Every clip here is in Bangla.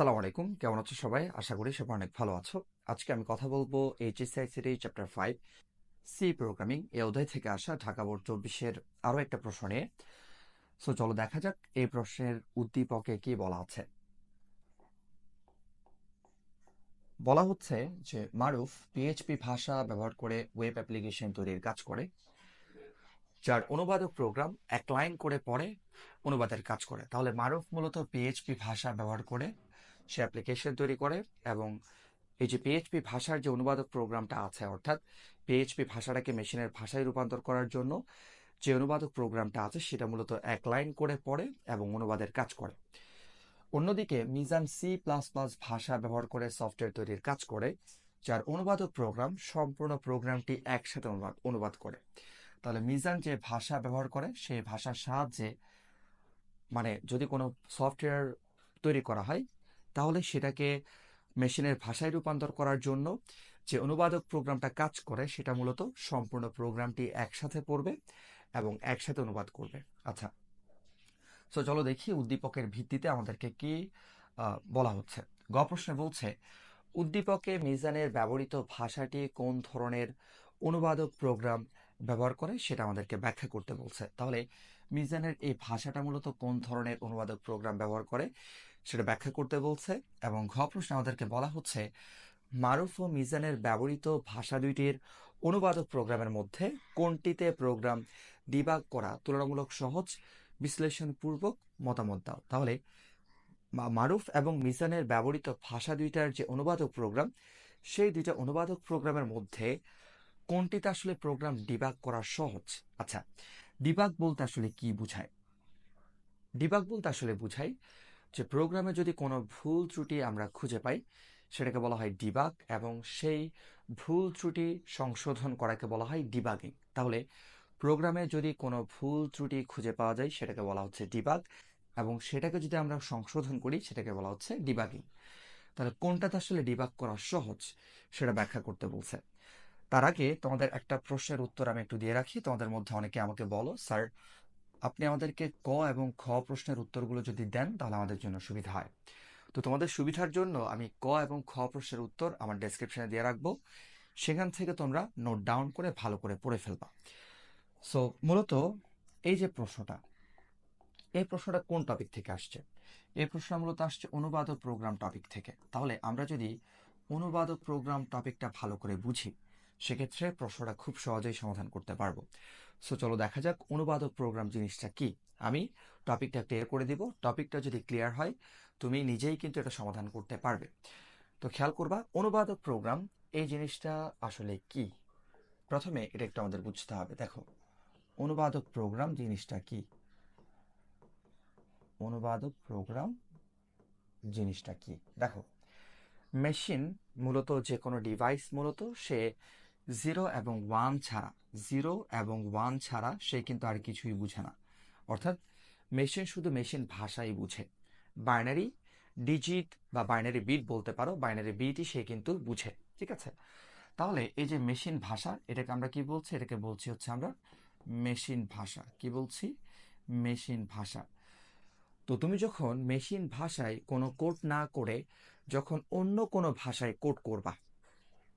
আসসালামু আলাইকুম। কেমন আছো সবাই? আশা করি সবাই অনেক ভালো আছো। আজকে আমি কথা বলব HSC chapter five C programming এই অধ্যায় থেকে আসা ঢাকা বোর্ড চব্বিশের আরও একটা প্রশ্ন নিয়ে। সো চলো দেখা যাক এই প্রশ্নের উদ্দীপকে কি বলা আছে। বলা হচ্ছে যে, মারুফ পিএইচপি ভাষা ব্যবহার করে ওয়েব অ্যাপ্লিকেশন তৈরির কাজ করে, যার অনুবাদক প্রোগ্রাম এক লাইন করে পড়ে, অনুবাদের কাজ করে। তাহলে মারুফ মূলত পিএইচপি ভাষা ব্যবহার করে সে অ্যাপ্লিকেশন তৈরি করে এবং এই যে পিএইচপি ভাষার যে অনুবাদক প্রোগ্রামটা আছে, অর্থাৎ পিএইচপি ভাষাটাকে মেশিনের ভাষায় রূপান্তর করার জন্য যে অনুবাদক প্রোগ্রামটা আছে, সেটা মূলত এক লাইন করে পড়ে এবং অনুবাদের কাজ করে। অন্যদিকে মিজান সি প্লাস প্লাস ভাষা ব্যবহার করে সফটওয়্যার তৈরির কাজ করে, যার অনুবাদক প্রোগ্রাম সম্পূর্ণ প্রোগ্রামটি একসাথে অনুবাদ অনুবাদ করে। তাহলে মিজান যে ভাষা ব্যবহার করে, সেই ভাষার সাহায্যে মানে যদি কোনো সফটওয়্যার তৈরি করা হয় তাহলে সেটাকে মেশিনের ভাষায় রূপান্তর করার জন্য যে অনুবাদক প্রোগ্রামটা কাজ করে সেটা মূলত সম্পূর্ণ প্রোগ্রামটি একসাথে পড়বে এবং একসাথে অনুবাদ করবে। আচ্ছা সো চলো দেখি উদ্দীপকের ভিত্তিতে আমাদেরকে কি বলা হচ্ছে। গ প্রশ্নে বলছে, উদ্দীপকে মিজানের ব্যবহৃত ভাষাটি কোন ধরনের অনুবাদক প্রোগ্রাম ব্যবহার করে সেটা আমাদেরকে ব্যাখ্যা করতে বলছে। তাহলে মিজানের এই ভাষাটা মূলত কোন ধরনের অনুবাদক প্রোগ্রাম ব্যবহার করে সেটা ব্যাখ্যা করতে বলছে এবং ঘ প্রশ্নে আমাদেরকে বলা হচ্ছে, মারুফ ও মিজানের ব্যবহৃত ভাষা দুইটির অনুবাদক প্রোগ্রামের মধ্যে কোনটিতে প্রোগ্রাম ডিবাগ করা তুলনামূলক সহজ, বিশ্লেষণপূর্বক মতামত দাও? তাহলে মারুফ এবং মিজানের ব্যবহৃত ভাষা দুইটার যে অনুবাদক প্রোগ্রাম, সেই দুইটা অনুবাদক প্রোগ্রামের মধ্যে কোনটিতে আসলে প্রোগ্রাম ডিবাগ করা সহজ? আচ্ছা ডিবাগ বলতে আসলে কি বুঝায়? ডিবাগ বলতে আসলে বোঝায় যে প্রোগ্রামে যদি কোনো ভুল ত্রুটি আমরা খুঁজে পাই, সেটাকে বলা হয় ডিবাগ এবং সেই ভুল ত্রুটি সংশোধন করাকে বলা হয় ডিবাগিং। তাহলে প্রোগ্রামে যদি কোনো ভুল ত্রুটি খুঁজে পাওয়া যায়, সেটাকে বলা হচ্ছে ডিবাগ এবং সেটাকে যদি আমরা সংশোধন করি, সেটাকে বলা হচ্ছে ডিবাগিং। তাহলে কোনটাতে আসলে ডিবাগ করা সহজ, সেটা ব্যাখ্যা করতে বলছে। তার আগে তোমাদের একটা প্রশ্নের উত্তর আমি একটু দিয়ে রাখি। তোমাদের মধ্যে অনেকে আমাকে বলো, স্যার আপনি আমাদেরকে ক এবং খ প্রশ্নের উত্তরগুলো যদি দেন, তাহলে আমাদের জন্য সুবিধা হয়। তো তোমাদের সুবিধার জন্য আমি ক এবং খ প্রশ্নের উত্তর আমার ডেসক্রিপশনে দিয়ে রাখব। সেখান থেকে তোমরা নোট ডাউন করে ভালো করে পড়ে ফেলবা। সো মূলত এই যে প্রশ্নটা, এই প্রশ্নটা কোন টপিক থেকে আসছে? এই প্রশ্ন মূলত আসছে অনুবাদক প্রোগ্রাম টপিক থেকে। তাহলে আমরা যদি অনুবাদক প্রোগ্রাম টপিকটা ভালো করে বুঝি, সেক্ষেত্রে প্রশ্নটা খুব সহজেই সমাধান করতে পারব। সো চলো দেখা যাক অনুবাদক প্রোগ্রাম জিনিসটা কি। আমি টপিকটা ক্লিয়ার করে দিব। টপিকটা যদি ক্লিয়ার হয়, তুমি নিজেই কিন্তু এটা সমাধান করতে পারবে। তো খেয়াল করবা, অনুবাদক প্রোগ্রাম এই জিনিসটা আসলে কি? প্রথমে এটা একটু আমাদের বুঝতে হবে। দেখো, অনুবাদক প্রোগ্রাম জিনিসটা কি? অনুবাদক প্রোগ্রাম জিনিসটা কি? দেখো মেশিন মূলত যে কোনো ডিভাইস মূলত সে জিরো এবং ওয়ান ছাড়া জিরো এবং ওয়ান ছাড়া সে কিন্তু আর কিছুই বুঝে না। অর্থাৎ মেশিন শুধু মেশিন ভাষাই বুঝে। বাইনারি ডিজিট বা বাইনারি বিট বলতে পারো বাইনারি বিটই সে কিন্তু বুঝে, ঠিক আছে? তাহলে এই যে মেশিন ভাষা, এটাকে আমরা কি বলছি? এটাকে বলছি হচ্ছে আমরা মেশিন ভাষা। কি বলছি? মেশিন ভাষা। তো তুমি যখন মেশিন ভাষায় কোনো কোড না করে, যখন অন্য কোনো ভাষায় কোড করবা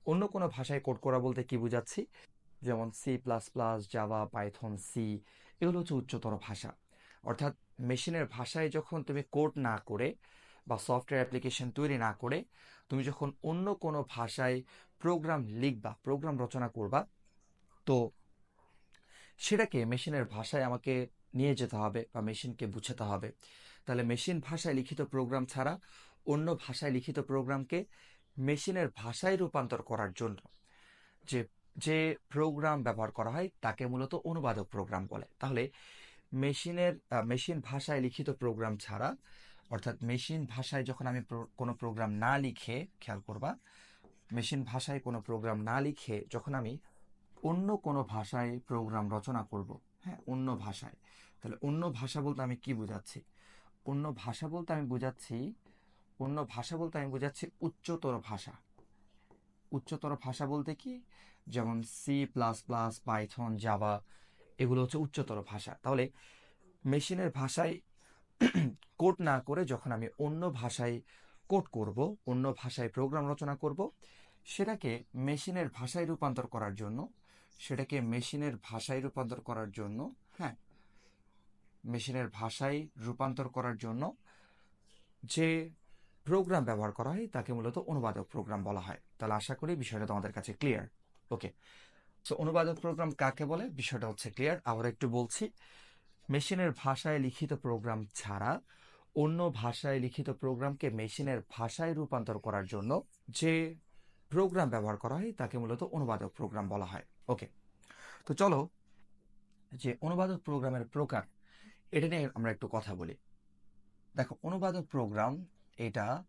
অন্য কোনো ভাষায় কোড করা বলতে কি বুঝাচ্ছি? যেমন C plus plus Java Python C এগুলো হচ্ছে উচ্চতর ভাষা। অর্থাৎ মেশিনের ভাষায় যখন তুমি কোড না করে বা সফটওয়্যার অ্যাপ্লিকেশন তৈরি না করে, তুমি যখন অন্য কোনো ভাষায় প্রোগ্রাম লিখবা প্রোগ্রাম রচনা করবা, তো সেটাকে মেশিনের ভাষায় আমাকে নিয়ে যেতে হবে বা মেশিনকে বুঝাতে হবে। তাহলে মেশিন ভাষায় লিখিত প্রোগ্রাম ছাড়া অন্য ভাষায় লিখিত প্রোগ্রামকে মেশিনের ভাষায় রূপান্তর করার জন্য যে যে প্রোগ্রাম ব্যবহার করা হয়, তাকে মূলত অনুবাদক প্রোগ্রাম বলে। তাহলে মেশিনের মেশিন ভাষায় লিখিত প্রোগ্রাম ছাড়া, অর্থাৎ মেশিন ভাষায় যখন আমি কোনো প্রোগ্রাম না লিখে, খেয়াল করবা, মেশিন ভাষায় কোনো প্রোগ্রাম না লিখে যখন আমি অন্য কোনো ভাষায় প্রোগ্রাম রচনা করব হ্যাঁ অন্য ভাষায়, তাহলে অন্য ভাষা বলতে আমি কি বোঝাচ্ছি? অন্য ভাষা বলতে আমি বোঝাচ্ছি অন্য ভাষা বলতে আমি বোঝাচ্ছি উচ্চতর ভাষা। উচ্চতর ভাষা বলতে কি? যেমন C plus plus Python Java এগুলো হচ্ছে উচ্চতর ভাষা। তাহলে মেশিনের ভাষায় কোড না করে যখন আমি অন্য ভাষায় কোড করব, অন্য ভাষায় প্রোগ্রাম রচনা করব, সেটাকে মেশিনের ভাষায় রূপান্তর করার জন্য, সেটাকে মেশিনের ভাষায় রূপান্তর করার জন্য হ্যাঁ মেশিনের ভাষায় রূপান্তর করার জন্য যে প্রোগ্রাম ব্যবহার করা হয়, তাকে মূলত অনুবাদক প্রোগ্রাম বলা হয়। তাহলে আশা করি বিষয়টা তোমাদের কাছে ক্লিয়ার ওকে সো অনুবাদক প্রোগ্রাম কাকে বলে? বিষয়টা হচ্ছে ক্লিয়ার আবার একটু বলছি, মেশিনের ভাষায় লিখিত প্রোগ্রাম ছাড়া অন্য ভাষায় লিখিত প্রোগ্রামকে মেশিনের ভাষায় রূপান্তর করার জন্য যে প্রোগ্রাম ব্যবহার করা হয়, তাকে মূলত অনুবাদক প্রোগ্রাম বলা হয়। ওকে তো চলো, যে অনুবাদক প্রোগ্রামের প্রকার, এটা নিয়ে আমরা একটু কথা বলি। দেখো, অনুবাদক প্রোগ্রাম এটা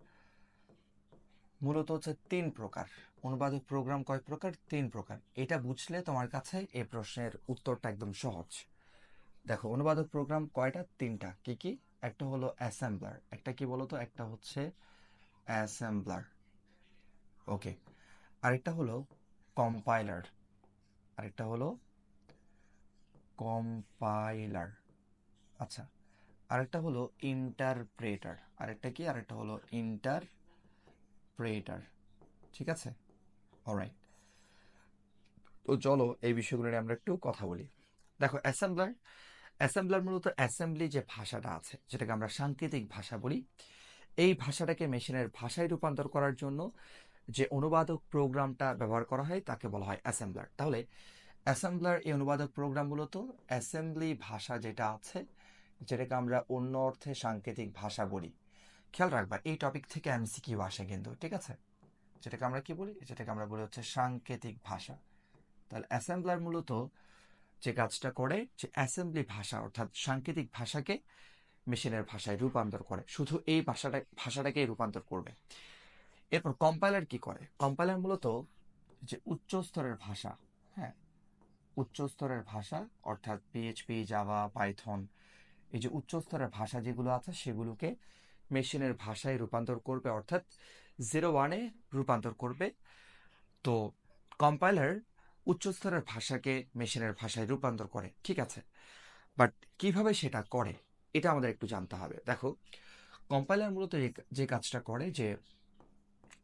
মূলত হচ্ছে তিন প্রকার। অনুবাদক প্রোগ্রাম কয় প্রকার? তিন প্রকার। এটা বুঝলে তোমার কাছে এই প্রশ্নের উত্তরটা একদম সহজ। দেখো, অনুবাদক প্রোগ্রাম কয়টা? তিনটা। কি কি? একটা হলো অ্যাসেম্বলার। একটা কি বলতো? একটা হচ্ছে অ্যাসেম্বলার। ওকে। আরেকটা হলো কম্পাইলার। আরেকটা হলো কম্পাইলার। আচ্ছা আরেকটা হলো ইন্টারপ্রেটার আরেকটা কি? আরেকটা হলো ইন্টারপ্রেটার ঠিক আছে? অলরাইট তো চলো এই বিষয়গুলো নিয়ে আমরা একটু কথা বলি। দেখো অ্যাসেম্বলার অ্যাসেম্বলার মূলত অ্যাসেম্বলি যে ভাষাটা আছে, যেটাকে আমরা সাংকেতিক ভাষা বলি, এই ভাষাটাকে মেশিনের ভাষায় রূপান্তর করার জন্য যে অনুবাদক প্রোগ্রামটা ব্যবহার করা হয়, তাকে বলা হয় অ্যাসেম্বলার তাহলে অ্যাসেম্বলার এই অনুবাদক প্রোগ্রাম মূলত অ্যাসেম্বলি ভাষা যেটা আছে যেটাকে আমরা অন্য অর্থে সাংকেতিক ভাষা বলি। খেয়াল রাখবা, এই টপিক থেকে এমসিকিউ আসে কিন্তু, ঠিক আছে? যেটাকে আমরা কি বলি? যেটাকে আমরা বলি হচ্ছে সাংকেতিক ভাষা। তাহলে অ্যাসেম্বলার মূলত যে কাজটা করে, যে অ্যাসেম্বলি ভাষা, অর্থাৎ সাংকেতিক ভাষাকে মেশিনের ভাষায় রূপান্তর করে। শুধু এই ভাষাটা ভাষাটাকে রূপান্তর করবে। এরপর কম্পাইলার কি করে? কম্পাইলার মূলত যে উচ্চ স্তরের ভাষা হ্যাঁ? উচ্চ স্তরের ভাষা, অর্থাৎ পিএইচপি জাভা পাইথন এই যে উচ্চ স্তরের ভাষা যেগুলো আছে, সেগুলোকে মেশিনের ভাষায় রূপান্তর করবে, অর্থাৎ জিরো ওয়ানে রূপান্তর করবে। তো কম্পাইলার উচ্চস্তরের ভাষাকে মেশিনের ভাষায় রূপান্তর করে, ঠিক আছে? বাট কীভাবে সেটা করে, এটা আমাদের একটু জানতে হবে। দেখো কম্পাইলার মূলত যে কাজটা করে যে,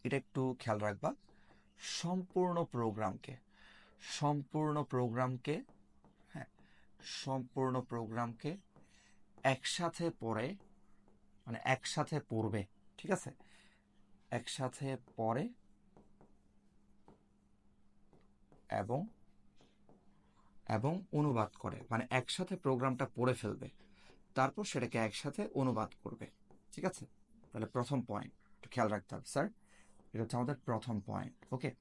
এটা একটু খেয়াল রাখবা, সম্পূর্ণ প্রোগ্রামকে সম্পূর্ণ প্রোগ্রামকে হ্যাঁ সম্পূর্ণ প্রোগ্রামকে একসাথে পড়ে মানে একসাথে পড়বে, ঠিক আছে? একসাথে পড়ে এবং এবং অনুবাদ করে মানে একসাথে প্রোগ্রামটা পড়ে ফেলবে। তারপর সেটাকে একসাথে অনুবাদ করবে, ঠিক আছে? তাহলে প্রথম পয়েন্ট একটু খেয়াল রাখতে হবে, স্যার। এটা হচ্ছে আমাদের প্রথম পয়েন্ট ওকে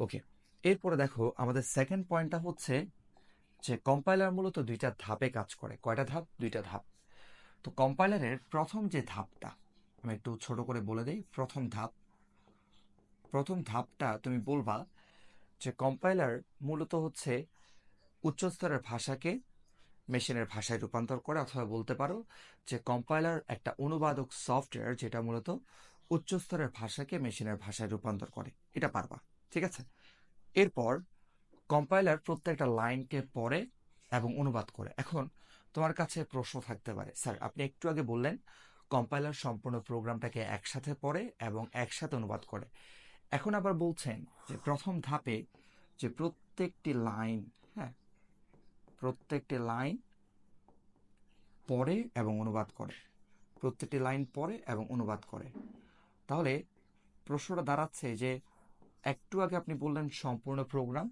ওকে এরপরে দেখো, আমাদের সেকেন্ড পয়েন্টটা হচ্ছে যে কম্পাইলার মূলত দুইটা ধাপে কাজ করে। কয়টা ধাপ? দুইটা ধাপ। তো কম্পাইলারের প্রথম যে ধাপটা, আমি একটু ছোট করে বলে দিই, প্রথম ধাপ। প্রথম ধাপটা তুমি বলবা যে কম্পাইলার মূলত হচ্ছে উচ্চস্তরের ভাষাকে মেশিনের ভাষায় রূপান্তর করে অথবা বলতে পারো যে কম্পাইলার একটা অনুবাদক সফটওয়্যার যেটা মূলত উচ্চস্তরের ভাষাকে মেশিনের ভাষায় রূপান্তর করে। এটা পারবা, ঠিক আছে? এরপর কম্পাইলার প্রত্যেকটা লাইনকে পড়ে এবং অনুবাদ করে। এখন তোমার কাছে প্রশ্ন থাকতে পারে, স্যার, আপনি একটু আগে বললেন কম্পাইলার সম্পূর্ণ প্রোগ্রামটাকে একসাথে পড়ে এবং একসাথে অনুবাদ করে। এখন আবার বলছেন যে প্রথম ধাপে যে প্রত্যেকটি লাইন হ্যাঁ প্রত্যেকটি লাইন পড়ে এবং অনুবাদ করে। প্রত্যেকটি লাইন পড়ে এবং অনুবাদ করে। তাহলে প্রশ্নটা দাঁড়াচ্ছে যে একটু আগে আপনি বললেন সম্পূর্ণ প্রোগ্রাম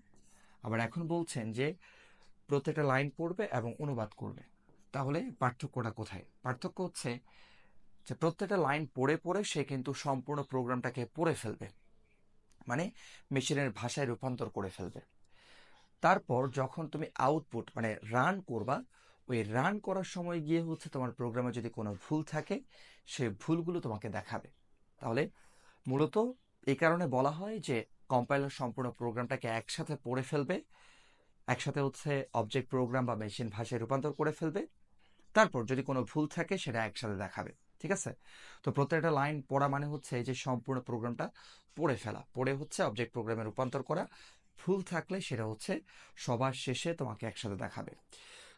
আবার এখন বলছেন যে প্রত্যেকটা লাইন পড়বে এবং অনুবাদ করবে। তাহলে পার্থক্যটা কোথায়? পার্থক্য হচ্ছে যে প্রত্যেকটা লাইন পড়ে পড়ে সে কিন্তু সম্পূর্ণ প্রোগ্রামটাকে পড়ে ফেলবে। মানে মেশিনের ভাষায় রূপান্তর করে ফেলবে। তারপর যখন তুমি আউটপুট মানে রান করবা, ওই রান করার সময় গিয়ে হচ্ছে তোমার প্রোগ্রামে যদি কোনো ভুল থাকে সেই ভুলগুলো তোমাকে দেখাবে। তাহলে মূলত এই কারণে বলা হয় যে কম্পাইলার সম্পূর্ণ প্রোগ্রামটাকে একসাথে পড়ে ফেলবে। একসাথে হচ্ছে অবজেক্ট প্রোগ্রাম বা মেশিন ভাষায় রূপান্তর করে ফেলবে। তারপর যদি কোনো ভুল থাকে, সেটা একসাথে দেখাবে। ঠিক আছে? তো প্রত্যেকটা লাইন পড়া মানে হচ্ছে এই যে সম্পূর্ণ প্রোগ্রামটা পড়ে ফেলা। পড়ে হচ্ছে অবজেক্ট প্রোগ্রামে রূপান্তর করা। ভুল থাকলে সেটা হচ্ছে সবার শেষে তোমাকে একসাথে দেখাবে।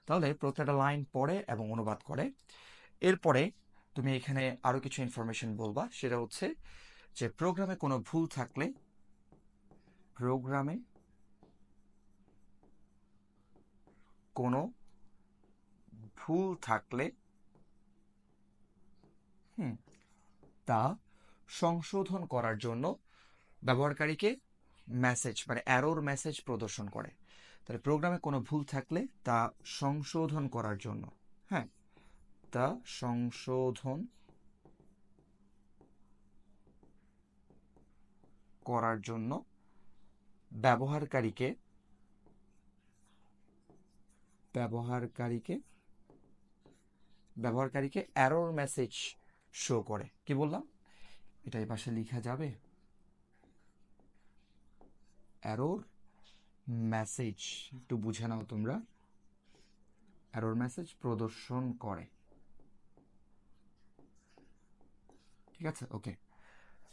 তাহলে প্রত্যেকটা লাইন পড়ে এবং অনুবাদ করে। এরপরে তুমি এখানে আরও কিছু ইনফরমেশন বলবা। সেটা হচ্ছে যে প্রোগ্রামে কোনো ভুল থাকলে প্রোগ্রামে কোনো ভুল থাকলে তা সংশোধন করার জন্য ব্যবহারকারীকে মেসেজ মানে অ্যারোর মেসেজ প্রদর্শন করে। তাহলে প্রোগ্রামে কোনো ভুল থাকলে তা সংশোধন করার জন্য হ্যাঁ তা সংশোধন করার জন্য ব্যবহারকারীকে ব্যবহারকারীকে ব্যবহারকারীকে অ্যারোর মেসেজ শো করে। কি বললাম? এটা এই পাশে লেখা যাবে। অ্যারোর মেসেজ একটু বুঝে নাও তোমরা। অ্যারোর মেসেজ প্রদর্শন করে। ঠিক আছে? ওকে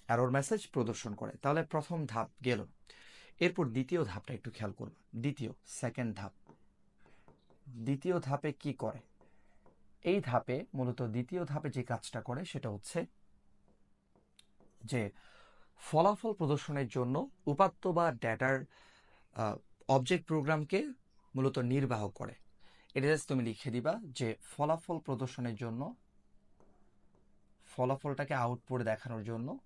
অ্যারোর মেসেজ প্রদর্শন করে। তাহলে প্রথম ধাপ গেল। এরপর দ্বিতীয় ধাপটা একটু খেয়াল করবে। দ্বিতীয় সেকেন্ড ধাপ। দ্বিতীয় ধাপে কি করে? এই ধাপে মূলত দ্বিতীয় ধাপে যে কাজটা করে সেটা হচ্ছে যে ফলাফল প্রদর্শনের জন্য উপাত্ত বা ডেটার অবজেক্ট প্রোগ্রামকে মূলত নির্বাহ করে। এটা জাস্ট তুমি লিখে দিবা যে ফলাফল প্রদর্শনের জন্য, ফলাফলটাকে আউটপুট দেখানোর জন্য,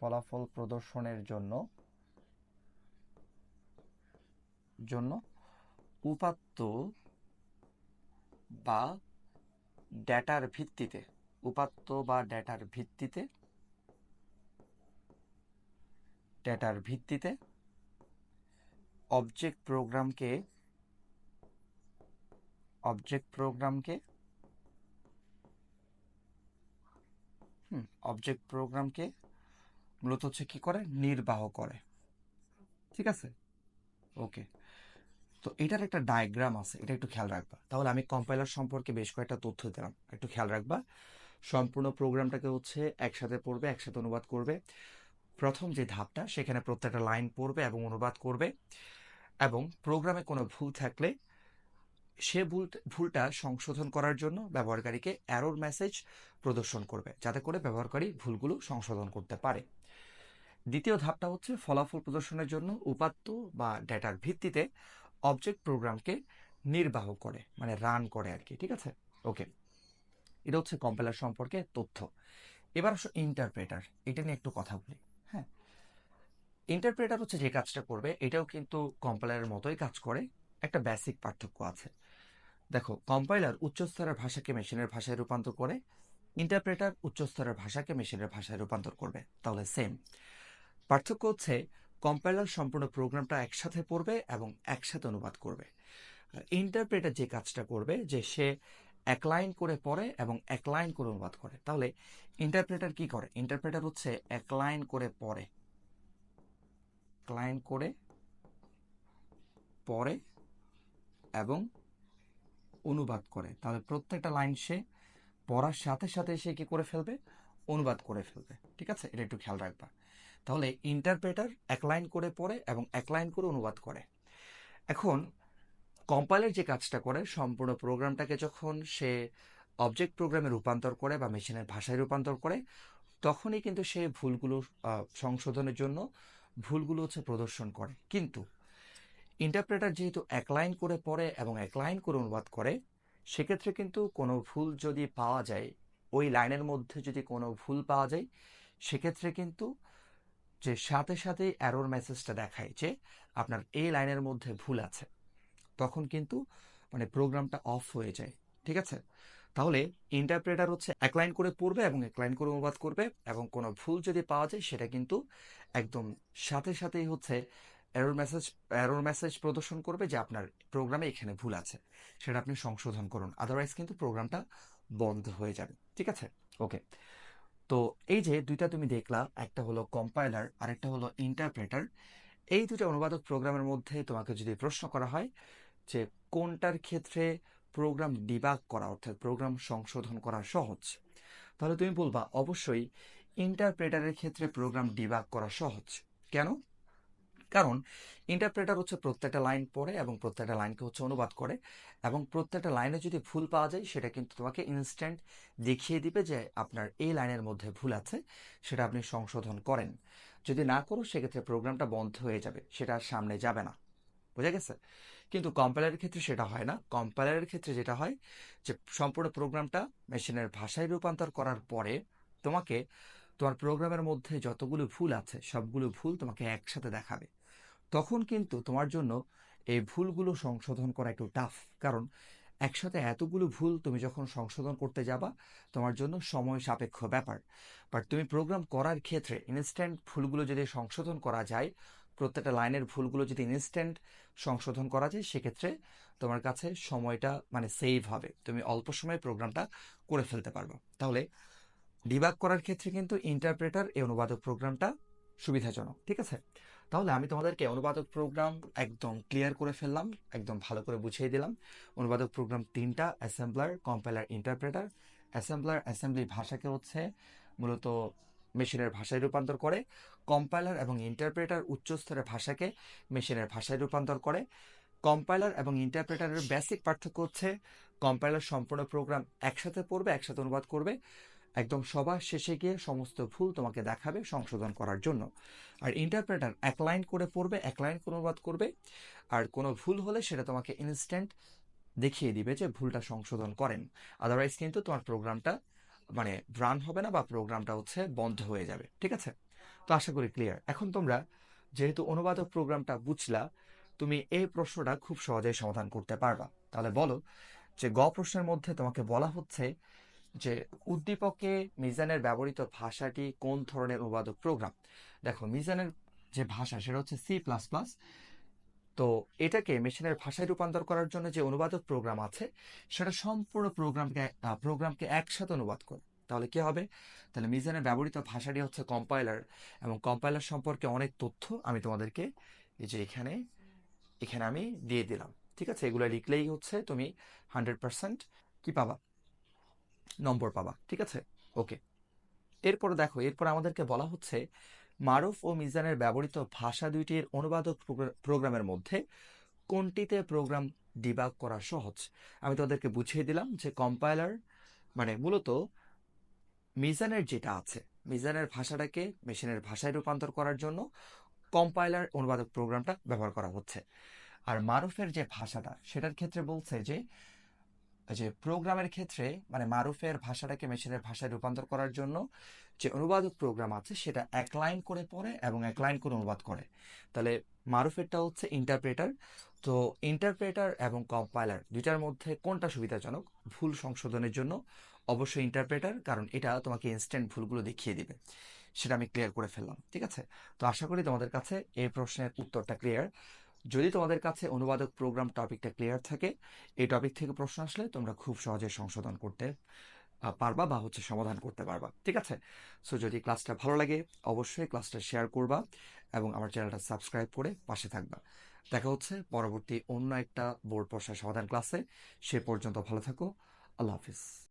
ফলাফল প্রদর্শনের জন্য জন্য উপাত্ত বা ডেটার ভিত্তিতে, উপাত্ত বা ডেটার ভিত্তিতে ডেটার ভিত্তিতে অবজেক্ট প্রোগ্রামকে অবজেক্ট প্রোগ্রামকে হুম অবজেক্ট প্রোগ্রামকে মূলত হচ্ছে কি করে? নির্বাহ করে। ঠিক আছে? ওকে তো এটার একটা ডায়াগ্রাম আছে, এটা একটু খেয়াল রাখবা। তাহলে আমি কম্পাইলার সম্পর্কে বেশ কয়েকটা তথ্য দিলাম, একটু খেয়াল রাখবা। সম্পূর্ণ প্রোগ্রামটাকে হচ্ছে একসাথে পড়বে, একসাথে অনুবাদ করবে। প্রথম যে ধাপটা, সেখানে প্রত্যেকটা লাইন পড়বে এবং অনুবাদ করবে। এবং প্রোগ্রামে কোনো ভুল থাকলে সে ভুল, ভুলটা সংশোধন করার জন্য ব্যবহারকারীকে অ্যারোর মেসেজ প্রদর্শন করবে, যাতে করে ব্যবহারকারী ভুলগুলো সংশোধন করতে পারে। দ্বিতীয় ধাপটা হচ্ছে ফলাফল প্রদর্শনের জন্য উপাত্ত বা ডেটার ভিত্তিতে অবজেক্ট প্রোগ্রামকে নির্বাহ করে মানে রান করে আর কি ঠিক আছে? ওকে এটা হচ্ছে কম্পাইলার সম্পর্কে তথ্য। এবার আসো ইন্টারপ্রেটার এটা নিয়ে একটু কথা বলি হ্যাঁ? ইন্টারপ্রেটার হচ্ছে যে কাজটা করবে, এটাও কিন্তু কম্পাইলারের মতোই কাজ করে, একটা বেসিক পার্থক্য আছে। দেখো কম্পাইলার উচ্চস্তরের ভাষাকে মেশিনের ভাষায় রূপান্তর করে ইন্টারপ্রেটার উচ্চস্তরের ভাষাকে মেশিনের ভাষায় রূপান্তর করবে, তাহলে সেম পার্থক্য হচ্ছে কম্পাইলার সম্পূর্ণ প্রোগ্রামটা একসাথে পড়বে এবং একসাথে অনুবাদ করবে। ইন্টারপ্রেটার যে কাজটা করবে, যে সে এক লাইন করে পড়ে এবং এক লাইন করে অনুবাদ করে। তাহলে ইন্টারপ্রেটার কি করে? ইন্টারপ্রেটার হচ্ছে এক লাইন করে পড়ে। লাইন করে পড়ে এবং অনুবাদ করে। তাহলে প্রত্যেকটা লাইন সে পড়ার সাথে সাথে সে কি করে ফেলবে? অনুবাদ করে ফেলবে। ঠিক আছে? এটা একটু খেয়াল রাখবা। তাহলে ইন্টারপ্রেটার এক লাইন করে পড়ে এবং এক লাইন করে অনুবাদ করে। এখন কম্পাইলার যে কাজটা করে, সম্পূর্ণ প্রোগ্রামটাকে যখন সে অবজেক্ট প্রোগ্রামে রূপান্তর করে বা মেশিনের ভাষায় রূপান্তর করে, তখনই কিন্তু সে ভুলগুলো সংশোধনের জন্য ভুলগুলো হচ্ছে প্রদর্শন করে। কিন্তু ইন্টারপ্রেটার যেহেতু এক লাইন করে পড়ে এবং এক লাইন করে অনুবাদ করে, সেক্ষেত্রে কিন্তু কোনো ভুল যদি পাওয়া যায়, ওই লাইনের মধ্যে যদি কোনো ভুল পাওয়া যায়, সেক্ষেত্রে কিন্তু যে সাথে সাথে অ্যারোর মেসেজটা দেখায় যে আপনার এই লাইনের মধ্যে ভুল আছে, তখন কিন্তু মানে প্রোগ্রামটা অফ হয়ে যায়, ঠিক আছে? তাহলে ইন্টারপ্রেটার হচ্ছে এক লাইন করে পড়বে এবং এক লাইন করে অনুবাদ করবে এবং কোনো ভুল যদি পাওয়া যায়, সেটা কিন্তু একদম সাথে সাথেই হচ্ছে এরর মেসেজ এরর মেসেজ প্রদর্শন করবে যে আপনার প্রোগ্রামে এখানে ভুল আছে, সেটা আপনি সংশোধন করুন আদারওয়াইজ কিন্তু প্রোগ্রামটা বন্ধ হয়ে যাবে, ঠিক আছে? ওকে তো এই যে দুইটা তুমি দেখলা, একটা হলো কম্পাইলার আরেকটা হলো ইন্টারপ্রেটার এই দুটো অনুবাদক প্রোগ্রামের মধ্যে তোমাকে যদি প্রশ্ন করা হয় যে কোনটার ক্ষেত্রে প্রোগ্রাম ডিবাগ করা, অর্থাৎ প্রোগ্রাম সংশোধন করা সহজ, তাহলে তুমি বলবা অবশ্যই ইন্টারপ্রেটারের ক্ষেত্রে প্রোগ্রাম ডিবাগ করা সহজ। কেন? কারণ ইন্টারপ্রেটার হচ্ছে প্রত্যেকটা লাইন পড়ে এবং প্রত্যেকটা লাইনকে হচ্ছে অনুবাদ করে এবং প্রত্যেকটা লাইনে যদি ভুল পাওয়া যায়, সেটা কিন্তু তোমাকে ইনস্ট্যান্ট দেখিয়ে দিবে যে আপনার এই লাইনের মধ্যে ভুল আছে, সেটা আপনি সংশোধন করেন। যদি না করো, সেক্ষেত্রে প্রোগ্রামটা বন্ধ হয়ে যাবে, সেটা আর সামনে যাবে না। বোঝা গেছে? কিন্তু কম্পাইলারের ক্ষেত্রে সেটা হয় না। কম্পাইলারের ক্ষেত্রে যেটা হয় যে, সম্পূর্ণ প্রোগ্রামটা মেশিনের ভাষায় রূপান্তর করার পরে তোমাকে তোমার প্রোগ্রামের মধ্যে যতগুলো ভুল আছে, সবগুলো ভুল তোমাকে একসাথে দেখাবে। তখন কিন্তু তোমার জন্য এই ভুলগুলো সংশোধন করা একটু টাফ কারণ একসাথে এতগুলো ভুল তুমি যখন সংশোধন করতে যাবা, তোমার জন্য সময় সাপেক্ষ ব্যাপার। বাট তুমি প্রোগ্রাম করার ক্ষেত্রে ইনস্ট্যান্ট ভুলগুলো যদি সংশোধন করা যায়, প্রত্যেকটা লাইনের ভুলগুলো যদি ইনস্ট্যান্ট সংশোধন করা যায়, সেক্ষেত্রে তোমার কাছে সময়টা মানে সেভ হবে। তুমি অল্প সময়ে প্রোগ্রামটা করে ফেলতে পারবে। তাহলে ডিবাগ করার ক্ষেত্রে কিন্তু ইন্টারপ্রেটার এই অনুবাদক প্রোগ্রামটা সুবিধাজনক। ঠিক আছে? তাহলে আমি তোমাদেরকে অনুবাদক প্রোগ্রাম একদম ক্লিয়ার করে ফেললাম, একদম ভালো করে বুঝিয়ে দিলাম। অনুবাদক প্রোগ্রাম তিনটা assembler compiler interpreter assembler assembly ভাষাকে হচ্ছে মূলত মেশিনের ভাষায় রূপান্তর করে কম্পাইলার এবং ইন্টারপ্রেটার উচ্চ স্তরের ভাষাকে মেশিনের ভাষায় রূপান্তর করে। কম্পাইলার এবং ইন্টারপ্রেটারের বেসিক পার্থক্য হচ্ছে কম্পাইলার সম্পূর্ণ প্রোগ্রাম একসাথে পড়বে, একসাথে অনুবাদ করবে। একদম সবার শেষে গিয়ে সমস্ত ভুল তোমাকে দেখাবে সংশোধন করার জন্য। আর ইন্টারপ্রেটার এক লাইন করে পড়বে, এক লাইন অনুবাদ করবে। আর কোনো ভুল হলে সেটা তোমাকে ইনস্ট্যান্ট দেখিয়ে দিবে যে ভুলটা সংশোধন করেন। আদারওয়াইজ কিন্তু তোমার প্রোগ্রামটা মানে রান হবে না বা প্রোগ্রামটা হচ্ছে বন্ধ হয়ে যাবে। ঠিক আছে? তো আশা করি ক্লিয়ার এখন তোমরা যেহেতু অনুবাদক প্রোগ্রামটা বুঝলা, তুমি এই প্রশ্নটা খুব সহজেই সমাধান করতে পারবা। তাহলে বলো যে গ প্রশ্নের মধ্যে তোমাকে বলা হচ্ছে যে উদ্দীপকে মিজানের ব্যবহৃত ভাষাটি কোন ধরনের অনুবাদক প্রোগ্রাম দেখো, মিজানের যে ভাষা সেটা হচ্ছে সি প্লাস প্লাস তো এটাকে মেশিনের ভাষায় রূপান্তর করার জন্য যে অনুবাদক প্রোগ্রাম আছে, সেটা সম্পূর্ণ প্রোগ্রামকে প্রোগ্রামকে একসাথে অনুবাদ করে। তাহলে কি হবে? তাহলে মিজানের ব্যবহৃত ভাষাটি হচ্ছে কম্পাইলার এবং কম্পাইলার সম্পর্কে অনেক তথ্য আমি তোমাদেরকে এই যে এখানে এখানে আমি দিয়ে দিলাম। ঠিক আছে? এগুলো লিখলেই হচ্ছে তুমি হান্ড্রেড পার্সেন্ট কি পাবা? নম্বর পাবা, ঠিক আছে? ওকে। এরপর দেখো, এরপর আমাদেরকে বলা হচ্ছে, মারুফ ও মিজানের ব্যবহৃত ভাষা দুইটির অনুবাদক প্রোগ্রামের মধ্যে কোনটিতে প্রোগ্রাম ডিবাগ করা সহজ? আমি তোদেরকে বুঝিয়ে দিলাম যে কম্পাইলার মানে মূলত মিজানের যেটা আছে, মিজানের ভাষাটাকে মেশিনের ভাষায় রূপান্তর করার জন্য কম্পাইলার অনুবাদক প্রোগ্রামটা ব্যবহার করা হচ্ছে। আর মারুফের যে ভাষাটা, সেটার ক্ষেত্রে বলছে যে যে প্রোগ্রামের ক্ষেত্রে মানে মারুফের ভাষাটাকে মেশিনের ভাষায় রূপান্তর করার জন্য যে অনুবাদক প্রোগ্রাম আছে, সেটা এক লাইন করে পড়ে এবং এক লাইন করে অনুবাদ করে। তাহলে মারুফেরটা হচ্ছে ইন্টারপ্রেটার তো ইন্টারপ্রেটার এবং কম্পাইলার দুইটার মধ্যে কোনটা সুবিধাজনক? ভুল সংশোধনের জন্য অবশ্যই ইন্টারপ্রেটার কারণ এটা তোমাকে ইনস্ট্যান্ট ভুলগুলো দেখিয়ে দিবে। সেটা আমি ক্লিয়ার করে ফেললাম, ঠিক আছে? তো আশা করি তোমাদের কাছে এই প্রশ্নের উত্তরটা ক্লিয়ার যদি তোমাদের কাছে অনুবাদক প্রোগ্রাম টপিকটা ক্লিয়ার থাকে, এই টপিক থেকে প্রশ্ন আসলে তোমরা খুব সহজে সংশোধন করতে পারবা বা হচ্ছে সমাধান করতে পারবা। ঠিক আছে? সো যদি ক্লাসটা ভালো লাগে, অবশ্যই ক্লাসটা শেয়ার করবা এবং আমার চ্যানেলটা সাবস্ক্রাইব করে পাশে থাকবা। দেখা হচ্ছে পরবর্তী অন্য একটা বোর্ড পরীক্ষা সমাধান ক্লাসে সে পর্যন্ত ভালো থাকো। আল্লাহ হাফিজ।